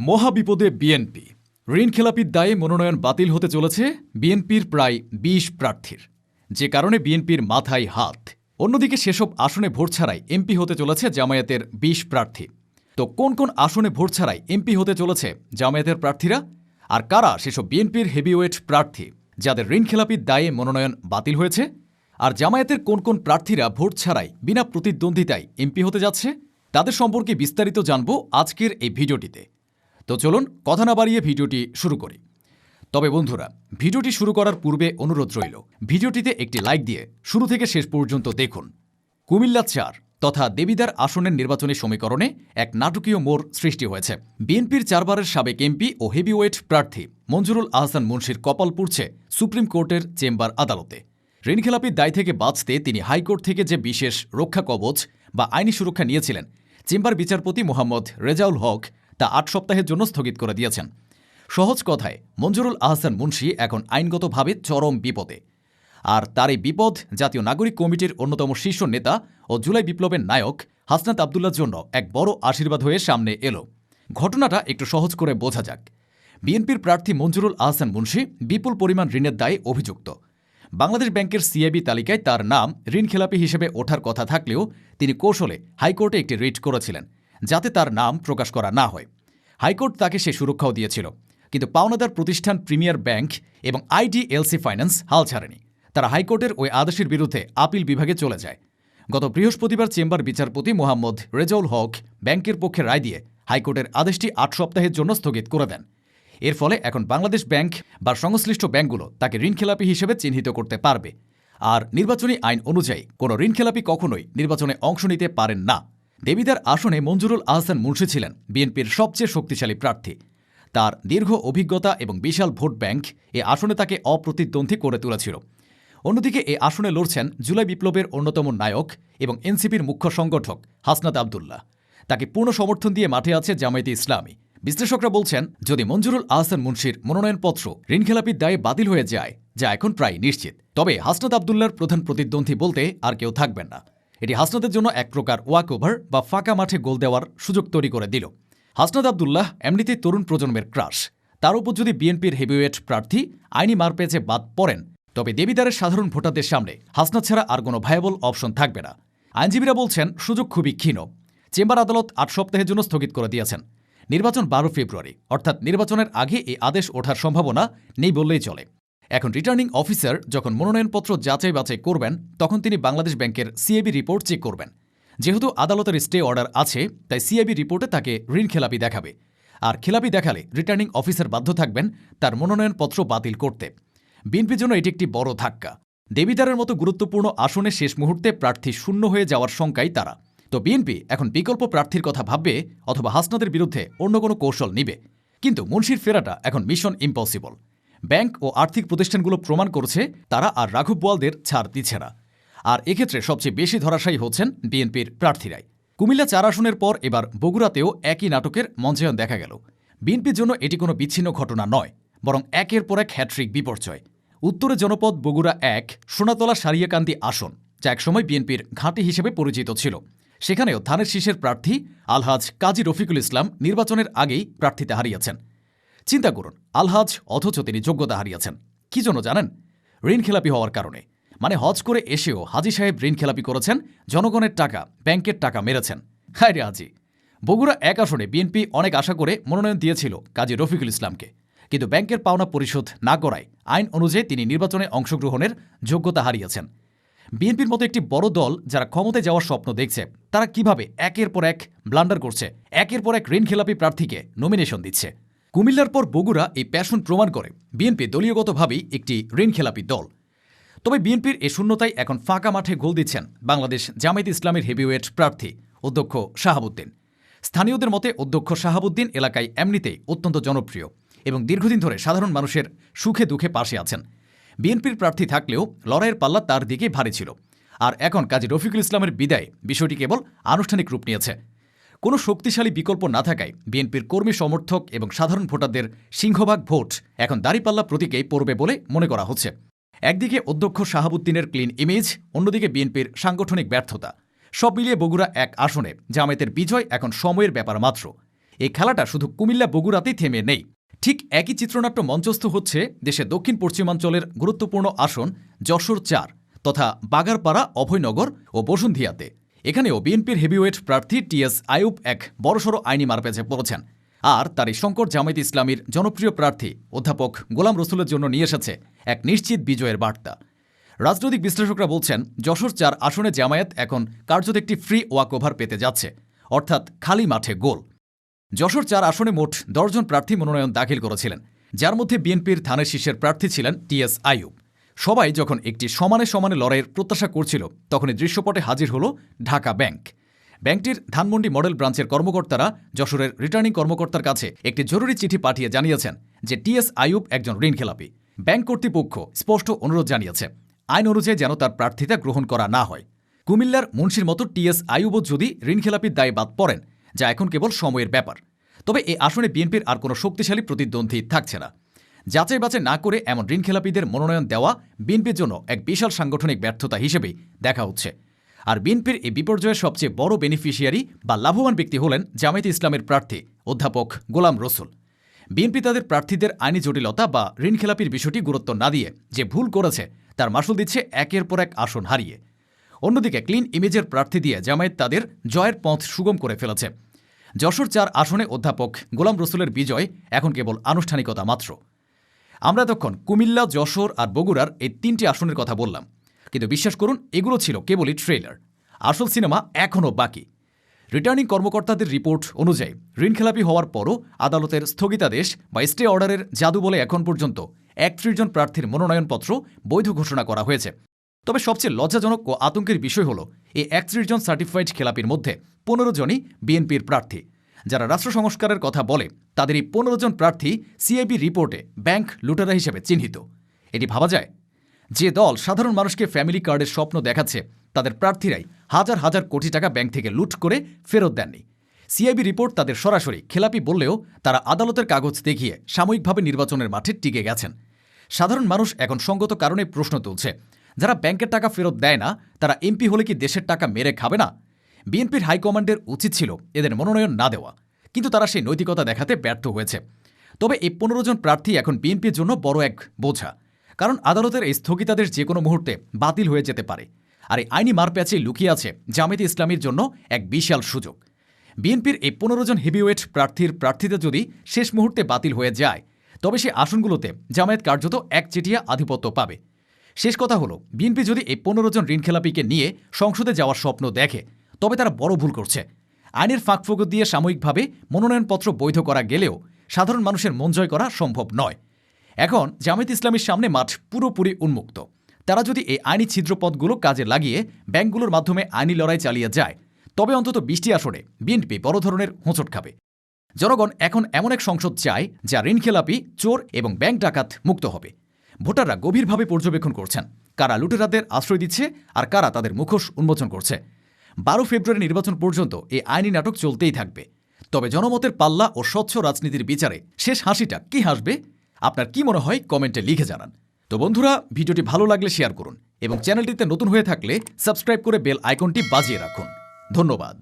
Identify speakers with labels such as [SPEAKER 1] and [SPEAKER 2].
[SPEAKER 1] মহাবিপদে BNP. ঋণ খেলাপির দায়ে মনোনয়ন বাতিল হতে চলেছে বিএনপির প্রায় বিশ প্রার্থীর। যে কারণে বিএনপির মাথায় হাত। অন্যদিকে সেসব আসনে ভোট ছাড়াই এমপি হতে চলেছে জামায়াতের বিশ প্রার্থী। তো কোন কোন আসনে ভোট ছাড়াই এমপি হতে চলেছে জামায়াতের প্রার্থীরা? আর কারা সেসব বিএনপির হেভিওয়েট প্রার্থী, যাদের ঋণ খেলাপির দায়ে মনোনয়ন বাতিল হয়েছে? আর জামায়াতের কোন কোন প্রার্থীরা ভোট ছাড়াই বিনা প্রতিদ্বন্দ্বিতায় এমপি হতে যাচ্ছে? তাদের সম্পর্কে বিস্তারিত জানব আজকের এই ভিডিওটিতে। তো চলুন কথা না বাড়িয়ে ভিডিওটি শুরু করি। তবে বন্ধুরা, ভিডিওটি শুরু করার পূর্বে অনুরোধ রইল, ভিডিওটিতে একটি লাইক দিয়ে শুরু থেকে শেষ পর্যন্ত দেখুন। কুমিল্লা চার তথা দেবিদার আসনের নির্বাচনী সমীকরণে এক নাটকীয় মোড় সৃষ্টি হয়েছে। বিএনপির চারবারের সাবেক এমপি ও হেভিওয়েট প্রার্থী মঞ্জুরুল আহসান মুন্সির কপাল পুড়ছে সুপ্রিম কোর্টের চেম্বার আদালতে। ঋণখেলাপির দায় থেকে বাঁচতে তিনি হাইকোর্ট থেকে যে বিশেষ রক্ষা কবচ বা আইনি সুরক্ষা নিয়েছিলেন, চেম্বার বিচারপতি মোহাম্মদ রেজাউল হক তা আট সপ্তাহের জন্য স্থগিত করে দিয়েছেন। সহজ কথায়, মঞ্জুরুল আহসান মুন্সি এখন আইনগতভাবে চরম বিপদে। আর তার এই বিপদ জাতীয় নাগরিক কমিটির অন্যতম শীর্ষ নেতা ও জুলাই বিপ্লবের নায়ক হাসনাত আবদুল্লার জন্য এক বড় আশীর্বাদ হয়ে সামনে এলো। ঘটনাটা একটু সহজ করে বোঝা যাক। বিএনপির প্রার্থী মঞ্জুরুল আহসান মুন্সি বিপুল পরিমাণ ঋণের দায়ে অভিযুক্ত। বাংলাদেশ ব্যাংকের সিআইবি তালিকায় তার নাম ঋণ খেলাপি হিসেবে ওঠার কথা থাকলেও তিনি কৌশলে হাইকোর্টে একটি রিট করেছিলেন। যাতে তার নাম প্রকাশ করা না হয়। হাইকোর্ট তাকে সে সুরক্ষাও দিয়েছিল। কিন্তু পাওনাদার প্রতিষ্ঠান প্রিমিয়ার ব্যাংক এবং আইডিএলসি ফাইন্যান্স হাল ছাড়েনি। তারা হাইকোর্টের ওই আদেশের বিরুদ্ধে আপিল বিভাগে চলে যায়। গত বৃহস্পতিবার চেম্বার বিচারপতি মোহাম্মদ রেজাউল হক ব্যাংকের পক্ষে রায় দিয়ে হাইকোর্টের আদেশটি আট সপ্তাহের জন্য স্থগিত করে দেন। এর ফলে এখন বাংলাদেশ ব্যাংক বা সংশ্লিষ্ট ব্যাংকগুলো তাকে ঋণখেলাপি হিসেবে চিহ্নিত করতে পারবে। আর নির্বাচনী আইন অনুযায়ী কোনো ঋণখেলাপি কখনোই নির্বাচনে অংশ নিতে পারেন না। দেবিদার আসনে মঞ্জুরুল আহসান মুন্সি ছিলেন, বিএনপির সবচেয়ে শক্তিশালী প্রার্থী। তার দীর্ঘ অভিজ্ঞতা এবং বিশাল ভোট ব্যাংক এ আসনে তাকে অপ্রতিদ্বন্দ্বী করে তুলেছিল। অন্যদিকে এ আসনে লড়ছেন জুলাই বিপ্লবের অন্যতম নায়ক এবং এনসিপির মুখ্য সংগঠক হাসনাত আবদুল্লাহ। তাকে পূর্ণ সমর্থন দিয়ে মাঠে আছে জামায়াতে ইসলামী। বিশ্লেষকরা বলছেন, যদি মঞ্জুরুল আহসান মুন্সির মনোনয়নপত্র ঋণখেলাপির দায়ে বাতিল হয়ে যায়, যা এখন প্রায় নিশ্চিত। তবে হাসনাত আবদুল্লার প্রধান প্রতিদ্বন্দ্বী বলতে আর কেউ থাকবেন না। এটি হাসনাদের জন্য এক প্রকার ওয়াক ওভার বা ফাঁকা মাঠে গোল দেওয়ার সুযোগ তৈরি করে দিল। হাসনাদ আবদুল্লাহ এমনিতেই তরুণ প্রজন্মের ক্রাশ। তার উপর যদি বিএনপির হেভিওয়েট প্রার্থী আইনি মার পেয়েছে বাদ পড়েন, তবে দেবিদারের সাধারণ ভোটারদের সামনে হাসনাত ছাড়া আর কোনো ভায়াবল অপশন থাকবে না। আইনজীবীরা বলছেন, সুযোগ খুবই ক্ষীণ। চেম্বার আদালত আট সপ্তাহের জন্য স্থগিত করে দিয়েছেন। নির্বাচন বারো ফেব্রুয়ারি, অর্থাৎ নির্বাচনের আগে এই আদেশ ওঠার সম্ভাবনা নেই বললেই চলে। এখন রিটার্নিং অফিসার যখন মনোনয়নপত্র যাচাই বাছাই করবেন, তখন তিনি বাংলাদেশ ব্যাংকের সিএবি রিপোর্ট চেক করবেন। যেহেতু আদালতের স্টে অর্ডার আছে, তাই সিআইবি রিপোর্টে তাকে ঋণ খেলাপি দেখাবে। আর খেলাপি দেখালে রিটার্নিং অফিসার বাধ্য থাকবেন তার মনোনয়নপত্র বাতিল করতে। বিএনপির জন্য এটি একটি বড় ধাক্কা। দেবিদারের মতো গুরুত্বপূর্ণ আসনে শেষ মুহূর্তে প্রার্থী শূন্য হয়ে যাওয়ার শঙ্কাই তারা। তো বিএনপি এখন বিকল্প প্রার্থীর কথা ভাববে অথবা হাসনাদের বিরুদ্ধে অন্য কোনো কৌশল নিবে। কিন্তু মুন্সির ফেরাটা এখন মিশন ইম্পসিবল ব্যাংক ও আর্থিক প্রতিষ্ঠানগুলো প্রমাণ করছে তারা আর রাঘব বোয়ালদের ছাড় দিচ্ছে না। আর এক্ষেত্রে সবচেয়ে বেশি ধরাশায়ী হচ্ছেন বিএনপির প্রার্থীরাই। কুমিল্লা চার আসনের পর এবার বগুড়াতেও একই নাটকের মঞ্চায়ন দেখা গেল। বিএনপির জন্য এটি কোনো বিচ্ছিন্ন ঘটনা নয়, বরং একের পর এক হ্যাট্রিক বিপর্যয়। উত্তরে জনপদ বগুড়া এক, সোনাতলা সারিয়াকান্দি আসন, যা একসময় বিএনপির ঘাঁটি হিসেবে পরিচিত ছিল। সেখানেও ধানের শীষের প্রার্থী আলহাজ কাজী রফিকুল ইসলাম নির্বাচনের আগেই প্রার্থীতে হারিয়েছেন। চিন্তা করুন আলহাজ অথচ তিনি যোগ্যতা হারিয়েছেন। কি জন্য জানেন? ঋণ খেলাপি হওয়ার কারণে। মানে হজ করে এসেও হাজি সাহেব ঋণ খেলাপি করেছেন, জনগণের টাকা, ব্যাংকের টাকা মেরেছেন। হায় রে হাজি! বগুড়া এক আসনে বিএনপি অনেক আশা করে মনোনয়ন দিয়েছিল কাজী রফিকুল ইসলামকে। কিন্তু ব্যাংকের পাওনা পরিশোধ না করায় আইন অনুযায়ী তিনি নির্বাচনে অংশগ্রহণের যোগ্যতা হারিয়েছেন। বিএনপির মতো একটি বড় দল যারা ক্ষমতায় যাওয়ার স্বপ্ন দেখছে, তারা কীভাবে একের পর এক ব্লান্ডার করছে, একের পর এক ঋণ খেলাপি প্রার্থীকে নমিনেশন দিচ্ছে? কুমিল্লার পর বগুড়া এই প্যাশন প্রমাণ করে। বিএনপি দলীয়গতভাবেই একটি ঋণ খেলাপি দল। তবে বিএনপির এ শূন্যতায় এখন ফাঁকা মাঠে গোল দিচ্ছেন বাংলাদেশ জামায়াত ইসলামের হেভিওয়েট প্রার্থী অধ্যক্ষ শাহাবুদ্দিন। স্থানীয়দের মতে অধ্যক্ষ শাহাবুদ্দিন এলাকায় এমনিতেই অত্যন্ত জনপ্রিয় এবং দীর্ঘদিন ধরে সাধারণ মানুষের সুখে দুঃখে পাশে আছেন। বিএনপির প্রার্থী থাকলেও লড়াইয়ের পাল্লা তার দিকে ভারী ছিল। আর এখন কাজী রফিকুল ইসলামের বিদায় বিষয়টি কেবল আনুষ্ঠানিক রূপ নিয়েছে। কোনো শক্তিশালী বিকল্প না থাকায় বিএনপির কর্মী সমর্থক এবং সাধারণ ভোটারদের সিংহভাগ ভোট এখন দাঁড়িপাল্লা প্রতীকেই পড়বে বলে মনে করা হচ্ছে। একদিকে অধ্যক্ষ শাহাবুদ্দিনের ক্লিন ইমেজ, অন্যদিকে বিএনপির সাংগঠনিক ব্যর্থতা। সব মিলিয়ে বগুড়া এক আসনে, জামায়াতের বিজয় এখন সময়ের ব্যাপার মাত্র। এই খেলাটা শুধু কুমিল্লা বগুড়াতেই থেমে নেই। ঠিক একই চিত্রনাট্য মঞ্চস্থ হচ্ছে দেশের দক্ষিণ পশ্চিমাঞ্চলের গুরুত্বপূর্ণ আসন যশোর চার, তথা বাগারপাড়া, অভয়নগর ও বসুন্ধিয়াতে। এখানেও বিএনপির হেভিওয়েট প্রার্থী টিএস আয়ুব এক বড়সড় আইনি মারপ্যাচে পড়েছেন। আর তার এই শঙ্কর জামায়াত ইসলামীর জনপ্রিয় প্রার্থী অধ্যাপক গোলাম রসুলের জন্য নিয়ে এসেছে এক নিশ্চিত বিজয়ের বার্তা। রাজনৈতিক বিশ্লেষকরা বলছেন, যশোর চার আসনে জামায়াত এখন কার্যত একটি ফ্রি ওয়াক ওভার পেতে যাচ্ছে, অর্থাৎ খালি মাঠে গোল। যশোর চার আসনে মোট দশজন প্রার্থী মনোনয়ন দাখিল করেছিলেন, যার মধ্যে বিএনপির ধানের শীর্ষের প্রার্থী ছিলেন টিএস আইয়ুব। সবাই যখন একটি সমানে সমানে লড়াইয়ের প্রত্যাশা করছিল, তখনই দৃশ্যপটে হাজির হল ঢাকা ব্যাংক। ব্যাংকটির ধানমন্ডি মডেল ব্রাঞ্চের কর্মকর্তারা যশোরের রিটার্নিং কর্মকর্তার কাছে একটি জরুরি চিঠি পাঠিয়ে জানিয়েছেন যে টিএস আইয়ুব একজন ঋণখেলাপি। ব্যাংক কর্তৃপক্ষ স্পষ্ট অনুরোধ জানিয়েছে, আইন অনুযায়ী যেন তার প্রার্থিতা গ্রহণ করা না হয়। কুমিল্লার মুন্সির মতো টিএস আইয়ুবও যদি ঋণখেলাপির দায়ে বাদ পড়েন, যা এখন কেবল সময়ের ব্যাপার। তবে এই আসনে বিএনপির আর কোনো শক্তিশালী প্রতিদ্বন্দ্বী থাকছে না। যাচাই বাছাই না করে এমন ঋণখেলাপিদের মনোনয়ন দেওয়া বিএনপির জন্য এক বিশাল সাংগঠনিক ব্যর্থতা হিসেবেই দেখা হচ্ছে। আর বিএনপির এই বিপর্যয়ের সবচেয়ে বড় বেনিফিশিয়ারি বা লাভবান ব্যক্তি হলেন জামায়াতে ইসলামের প্রার্থী অধ্যাপক গোলাম রসুল। বিএনপি তাদের প্রার্থীদের আইনি জটিলতা বা ঋণখেলাপির বিষয়টি গুরুত্ব না দিয়ে যে ভুল করেছে, তার মাসুল দিচ্ছে একের পর এক আসন হারিয়ে। অন্যদিকে ক্লিন ইমেজের প্রার্থী দিয়ে জামায়াত তাদের জয়ের পথ সুগম করে ফেলেছে। যশোর চার আসনে অধ্যাপক গোলাম রসুলের বিজয় এখন কেবল আনুষ্ঠানিকতা মাত্র। আমরা তখন কুমিল্লা, যশোর আর বগুড়ার এই তিনটি আসনের কথা বললাম। কিন্তু বিশ্বাস করুন, এগুলো ছিল কেবলই ট্রেলার আসল সিনেমা এখনও বাকি। রিটার্নিং কর্মকর্তাদের রিপোর্ট অনুযায়ী, ঋণখেলাপি হওয়ার পরও আদালতের স্থগিতাদেশ বা স্টে অর্ডারের জাদু বলে এখন পর্যন্ত একত্রিশ জন প্রার্থীর মনোনয়নপত্র বৈধ ঘোষণা করা হয়েছে। তবে সবচেয়ে লজ্জাজনক ও আতঙ্কের বিষয় হল, এই একত্রিশ জন সার্টিফাইড খেলাপির মধ্যে পনেরো জনই বিএনপির প্রার্থী। যারা রাষ্ট্র সংস্কারের কথা বলে তাদের এই পনেরো জন প্রার্থী সিআইবি রিপোর্টে ব্যাংক লুটেরা হিসেবে চিহ্নিত। এটি ভাবা যায় যে দল সাধারণ মানুষকে ফ্যামিলি কার্ডের স্বপ্ন দেখাচ্ছে, তাদের প্রার্থীরাই হাজার হাজার কোটি টাকা ব্যাংক থেকে লুট করে ফেরত দেননি। সিআইবি রিপোর্ট তাদের সরাসরি খেলাপি বললেও তারা আদালতের কাগজ দেখিয়ে সাময়িকভাবে নির্বাচনের মাঠে টিকে গেছেন। সাধারণ মানুষ এখন সঙ্গত কারণে প্রশ্ন তুলছে, যারা ব্যাংকের টাকা ফেরত দেয় না, তারা এমপি হলে কি দেশের টাকা মেরে খাবে না? বিএনপির হাইকমান্ডের উচিত ছিল এদের মনোনয়ন না দেওয়া, কিন্তু তারা সেই নৈতিকতা দেখাতে ব্যর্থ হয়েছে। তবে এই পনেরো জন প্রার্থী এখন বিএনপির জন্য বড় এক বোঝা, কারণ আদালতের এই স্থগিতাদেশ যে কোনো মুহূর্তে বাতিল হয়ে যেতে পারে। আর এই আইনি মারপ্যাচে লুকিয়ে আছে জামায়াতে ইসলামীর জন্য এক বিশাল সুযোগ। বিএনপির এই পনেরো জন হেভিওয়েট প্রার্থীর প্রার্থীতা যদি শেষ মুহূর্তে বাতিল হয়ে যায়, তবে সে আসনগুলোতে জামায়াত কার্যত একচেটিয়া আধিপত্য পাবে। শেষ কথা হলো, বিএনপি যদি এই পনেরো জন ঋণখেলাপিকে নিয়ে সংসদে যাওয়ার স্বপ্ন দেখে তবে তারা বড় ভুল করছে। আইনের ফাঁকফোকর দিয়ে সাময়িকভাবে মনোনয়নপত্র বৈধ করা গেলেও সাধারণ মানুষের মন জয় করা সম্ভব নয়। এখন জামায়াত ইসলামীর সামনে মাঠ পুরোপুরি উন্মুক্ত। তারা যদি এই আইনি ছিদ্রপথগুলো কাজে লাগিয়ে ব্যাংকগুলোর মাধ্যমে আইনি লড়াই চালিয়ে যায়, তবে অন্তত বৃষ্টি আসনে বিএনপি বড় ধরনের হোঁচট খাবে। জনগণ এখন এমন এক সংসদ চায়, যা ঋণখেলাপি, চোর এবং ব্যাংক ডাকাত মুক্ত হবে। ভোটাররা গভীরভাবে পর্যবেক্ষণ করছেন, কারা লুটেরাদের আশ্রয় দিচ্ছে আর কারা তাদের মুখোশ উন্মোচন করছে। বারো ফেব্রুয়ারি নির্বাচন পর্যন্ত এ আইনি নাটক চলতেই থাকবে। তবে জনমতের পাল্লা ও স্বচ্ছ রাজনীতির বিচারে শেষ হাসিটা কি হাসবে, আপনার কি মনে হয় কমেন্টে লিখে জানান। তো বন্ধুরা, ভিডিওটি ভালো লাগলে শেয়ার করুন এবং চ্যানেলটিতে নতুন হয়ে থাকলে সাবস্ক্রাইব করে বেল আইকনটি বাজিয়ে রাখুন। ধন্যবাদ।